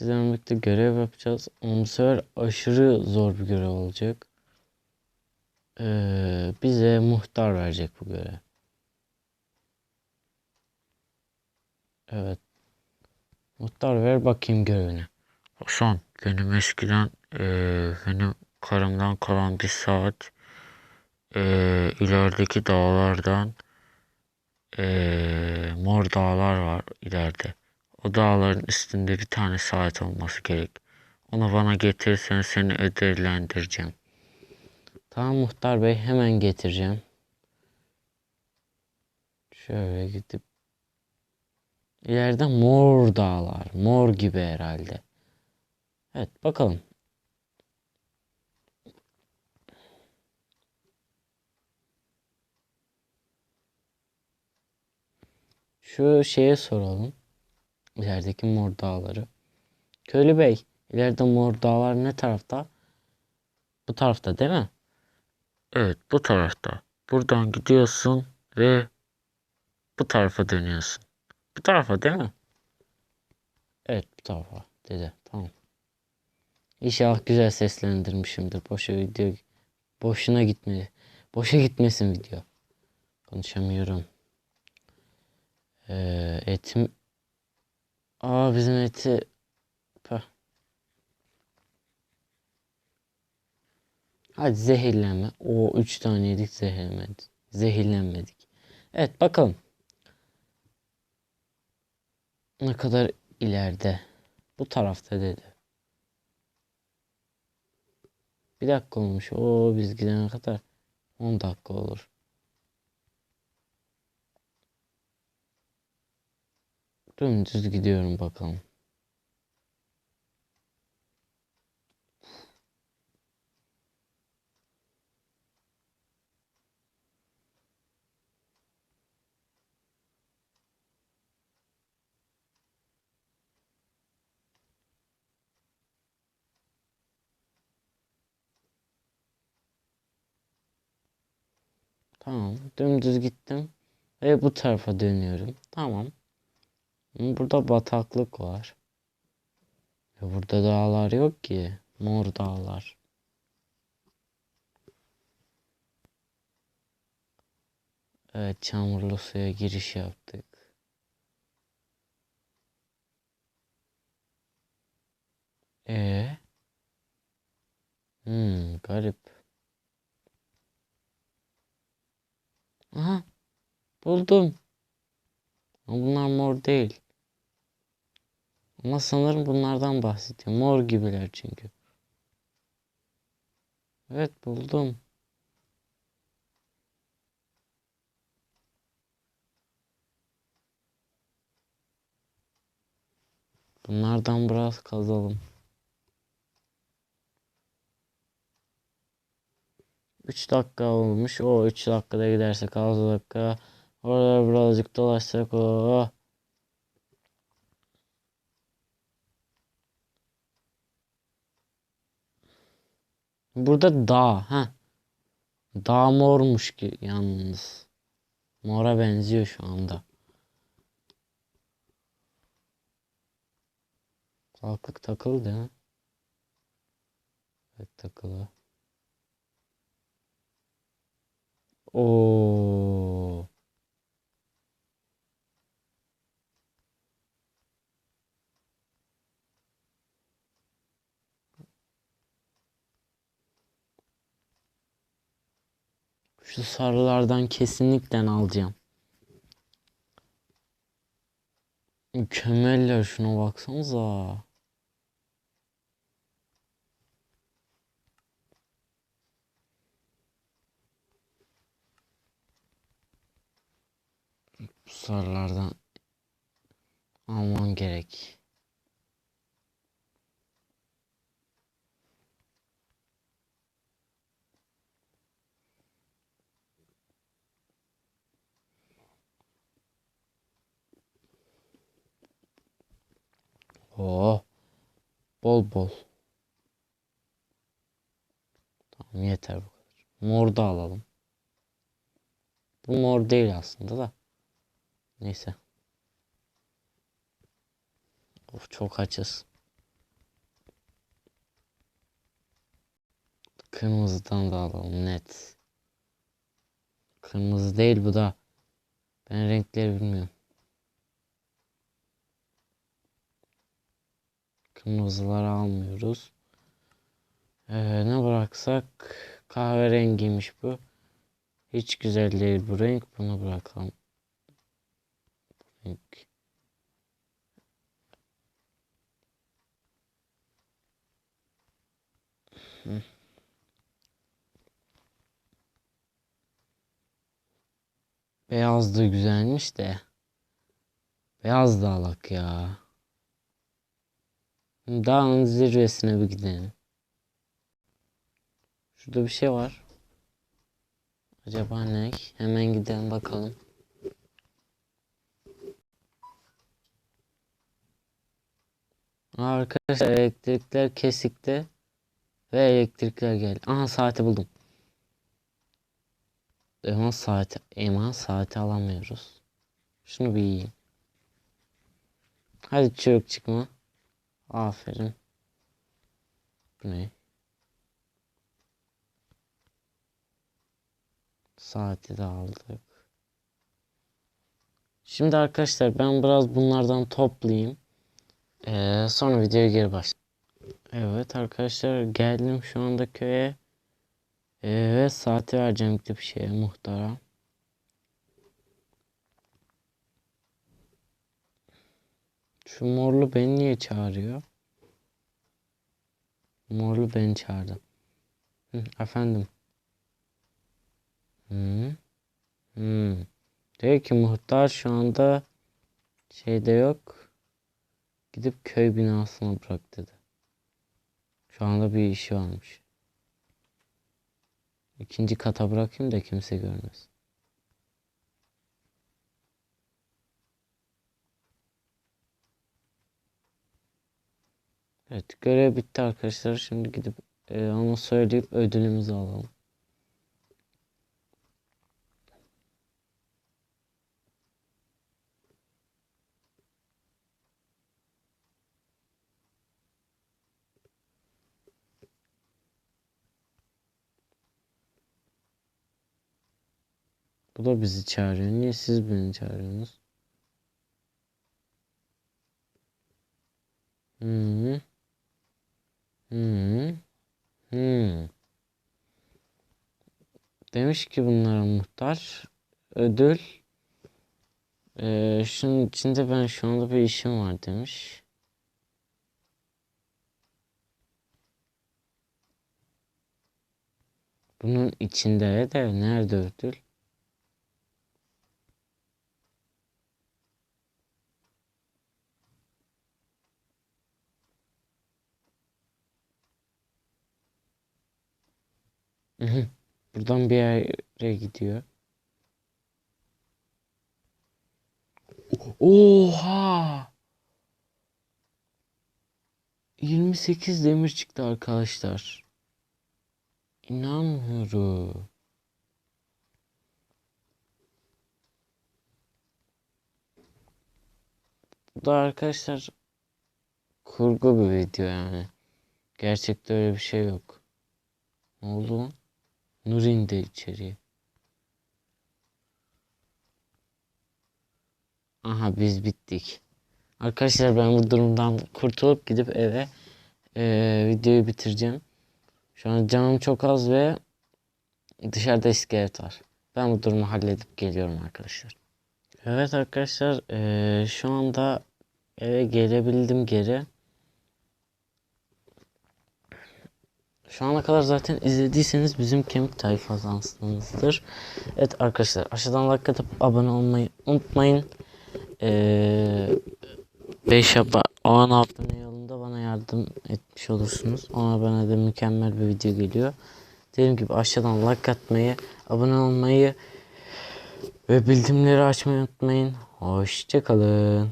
Sizlerle birlikte görev yapacağız. Ama bu sefer aşırı zor bir görev olacak. Ee, bize muhtar verecek bu görev. Evet. Muhtar ver bakayım görevini. Hasan benim eskiden eee, benim karımdan kalan bir saat eee, ilerideki dağlardan eee, mor dağlar var ileride. O dağların üstünde bir tane saat olması gerek. Onu bana getirirsen seni ödüllendireceğim. Tamam muhtar bey hemen getireceğim. Şöyle gidip ileride mor dağlar. Mor gibi herhalde. Evet bakalım. Şu şeye soralım. İlerideki mor dağları. Köylü bey, ileride mor dağlar ne tarafta? Bu tarafta değil mi? Evet bu tarafta. Buradan gidiyorsun ve bu tarafa dönüyorsun. Bu tarafa değil mi? Evet bu tarafa dedi. Tamam. İnşallah güzel seslendirmişimdir. Boşa video boşuna gitmedi. Boşa gitmesin video. Konuşamıyorum. Ee, etim Aa bizim eti Püh. Hadi zehirlenme. O üç tane yedik zehirlenmedik. Zehirlenmedik. Evet bakalım. Ne kadar ileride? Bu tarafta dedi. Bir dakika olmuş. O biz gidene kadar 10 dakika olur. Dümdüz gidiyorum bakalım. Tamam. Dümdüz gittim. Ve bu tarafa dönüyorum. Tamam. Burada bataklık var. Ve burada dağlar yok ki. Mor dağlar. Evet çamurlu suya giriş yaptık. E Hmm, garip. Aha, buldum. Ama bunlar mor değil. Ama sanırım bunlardan bahsediyor. Mor gibiler çünkü. Evet buldum. Bunlardan biraz kazalım. 3 dakika olmuş. O 3 dakikada gidersek 6 dakika. Orada birazcık dolaşsak o. Burada dağ. ha. Dağ mormuş ki yalnız. Mora benziyor şu anda. Kulaklık takılı değil mi? Evet takılı. Oo. Şu sarılardan kesinlikle alacağım. Mükemmeller şuna baksanıza. Bu sarılardan alman gerek. Oh. Bol bol. Tamam yeter bu kadar. Mor da alalım. Bu mor değil aslında da. Neyse. Of çok açız. Kırmızıdan da alalım net. Kırmızı değil bu da. Ben renkleri bilmiyorum. Kırmızıları almıyoruz. Ee, ne bıraksak kahverengiymiş bu. Hiç güzel değil bu renk. Bunu bırakalım. Renk. Beyaz da güzelmiş de. Beyaz da alak ya. Dağın zirvesine bir gidelim. Şurada bir şey var. Acaba ne? Hemen gidelim bakalım. Arkadaşlar elektrikler kesikti. Ve elektrikler geldi. Aha saati buldum. Ama saati, ama saati alamıyoruz. Şunu bir yiyeyim. Hadi çocuk çıkma. Aferin. Bu ne? Saati de aldık. Şimdi arkadaşlar ben biraz bunlardan toplayayım. Ee, sonra videoya geri başlayayım. Evet arkadaşlar geldim şu anda köye. Ee, ve saati vereceğim gidip şeye muhtara. Şu morlu beni niye çağırıyor? Morlu beni çağırdı. Hı, efendim. Hı. Hı. Diyor ki muhtar şu anda şeyde yok. Gidip köy binasına bırak dedi. Şu anda bir işi varmış. İkinci kata bırakayım da kimse görmesin. Evet görev bitti arkadaşlar. Şimdi gidip e, onu söyleyip ödülümüzü alalım. Bu da bizi çağırıyor. Niye siz beni çağırıyorsunuz? Hı. Hı. Hı. Demiş ki bunlara muhtar ödül ee, şunun içinde ben şu anda bir işim var demiş. Bunun içinde de nerede ödül? Buradan bir yere gidiyor. Oha! 28 demir çıktı arkadaşlar. İnanmıyorum. Bu da arkadaşlar kurgu bir video yani. Gerçekte öyle bir şey yok. Ne oldu lan? Nur indi içeriye. Aha biz bittik. Arkadaşlar ben bu durumdan kurtulup gidip eve eee, videoyu bitireceğim. Şu an canım çok az ve dışarıda iskelet var. Ben bu durumu halledip geliyorum arkadaşlar. Evet arkadaşlar eee, şu anda eve gelebildim geri. Şu ana kadar zaten izlediyseniz bizim kemik tayfasansınızdır. Evet arkadaşlar aşağıdan like atıp abone olmayı unutmayın. Ee, 5 aba 10 abone yolunda bana yardım etmiş olursunuz. 10 abone de mükemmel bir video geliyor. Dediğim gibi aşağıdan like atmayı, abone olmayı ve bildirimleri açmayı unutmayın. Hoşçakalın.